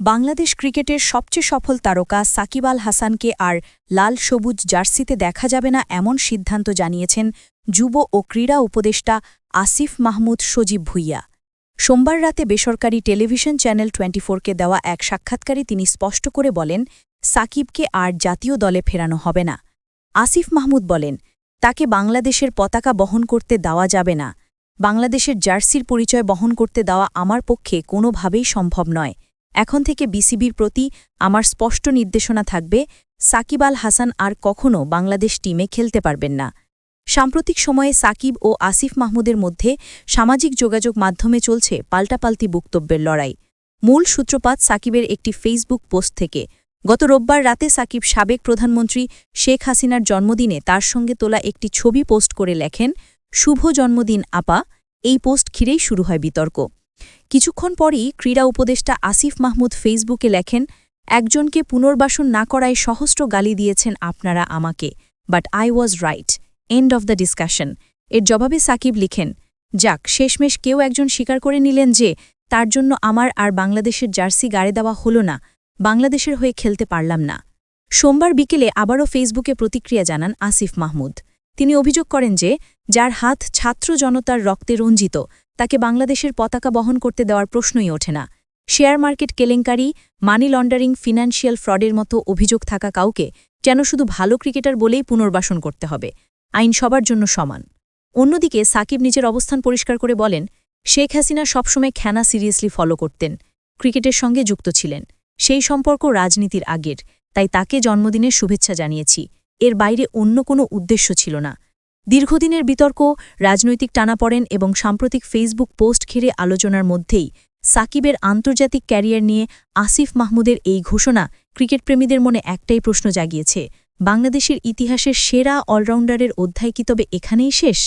বাংলাদেশ ক্রিকেটের সবচেয়ে সফল তারকা সাকিব আল হাসানকে আর লাল সবুজ জার্সিতে দেখা যাবে না এমন সিদ্ধান্ত জানিয়েছেন যুব ও ক্রীড়া উপদেষ্টা আসিফ মাহমুদ সজীব ভুইয়া। সোমবার রাতে বেসরকারি টেলিভিশন চ্যানেল টোয়েন্টিফোরকে দেওয়া এক সাক্ষাৎকারে তিনি স্পষ্ট করে বলেন, সাকিবকে আর জাতীয় দলে ফেরানো হবে না। আসিফ মাহমুদ বলেন, তাকে বাংলাদেশের পতাকা বহন করতে দেওয়া যাবে না। বাংলাদেশের জার্সির পরিচয় বহন করতে দেওয়া আমার পক্ষে কোনোভাবেই সম্ভব নয়। এখন থেকে বিসিবির প্রতি আমার স্পষ্ট নির্দেশনা থাকবে, সাকিব আল হাসান আর কখনও বাংলাদেশ টিমে খেলতে পারবেন না। সাম্প্রতিক সময়ে সাকিব ও আসিফ মাহমুদের মধ্যে সামাজিক যোগাযোগ মাধ্যমে চলছে পাল্টাপাল্টি বক্তব্যের লড়াই। মূল সূত্রপাত সাকিবের একটি ফেসবুক পোস্ট থেকে। গত রোববার রাতে সাকিব সাবেক প্রধানমন্ত্রী শেখ হাসিনার জন্মদিনে তার সঙ্গে তোলা একটি ছবি পোস্ট করে লেখেন, শুভ জন্মদিন আপা। এই পোস্ট ঘিরেই শুরু হয় বিতর্ক। কিছুক্ষণ পরই ক্রীড়া উপদেষ্টা আসিফ মাহমুদ ফেসবুকে লেখেন, একজনকে পুনর্বাসন না করায় সহস্র গালি দিয়েছেন আপনারা আমাকে but I was right end of the discussion এর জবাবে সাকিব লিখেন, যাক, শেষমেশ কেউ একজন স্বীকার করে নিলেন যে, তার জন্য আমার আর বাংলাদেশের জার্সি গাড়ে দেওয়া হল না, বাংলাদেশের হয়ে খেলতে পারলাম না। সোমবার বিকেলে আবারও ফেসবুকে প্রতিক্রিয়া জানান আসিফ মাহমুদ। তিনি অভিযোগ করেন যে, যার হাত ছাত্র জনতার রক্তে রঞ্জিত, তাকে বাংলাদেশের পতাকা বহন করতে দেওয়ার প্রশ্নই ওঠে না। শেয়ার মার্কেট কেলেঙ্কারি, মানি লন্ডারিং, ফিনান্সিয়াল ফ্রডের মতো অভিযোগ থাকা কাউকে যেন শুধু ভালো ক্রিকেটার বলেই পুনর্বাসন করতে হবে। আইন সবার জন্য সমান। অন্যদিকে সাকিব নিজের অবস্থান পরিষ্কার করে বলেন, শেখ হাসিনা সবসময় খেনা সিরিয়াসলি ফলো করতেন, ক্রিকেটের সঙ্গে যুক্ত ছিলেন। সেই সম্পর্ক রাজনীতির আগের, তাই তাকে জন্মদিনের শুভেচ্ছা জানিয়েছি। এর বাইরে অন্য কোনো উদ্দেশ্য ছিল না। দীর্ঘদিনের বিতর্ক, রাজনৈতিক টানাপড়েন এবং সাম্প্রতিক ফেসবুক পোস্ট ঘিরে আলোচনার মধ্যেই সাকিবের আন্তর্জাতিক ক্যারিয়ার নিয়ে আসিফ মাহমুদের এই ঘোষণা ক্রিকেটপ্রেমীদের মনে একটাই প্রশ্ন জাগিয়েছে, বাংলাদেশের ইতিহাসের সেরা অলরাউন্ডারের অধ্যায় কি তবে এখানেই শেষ?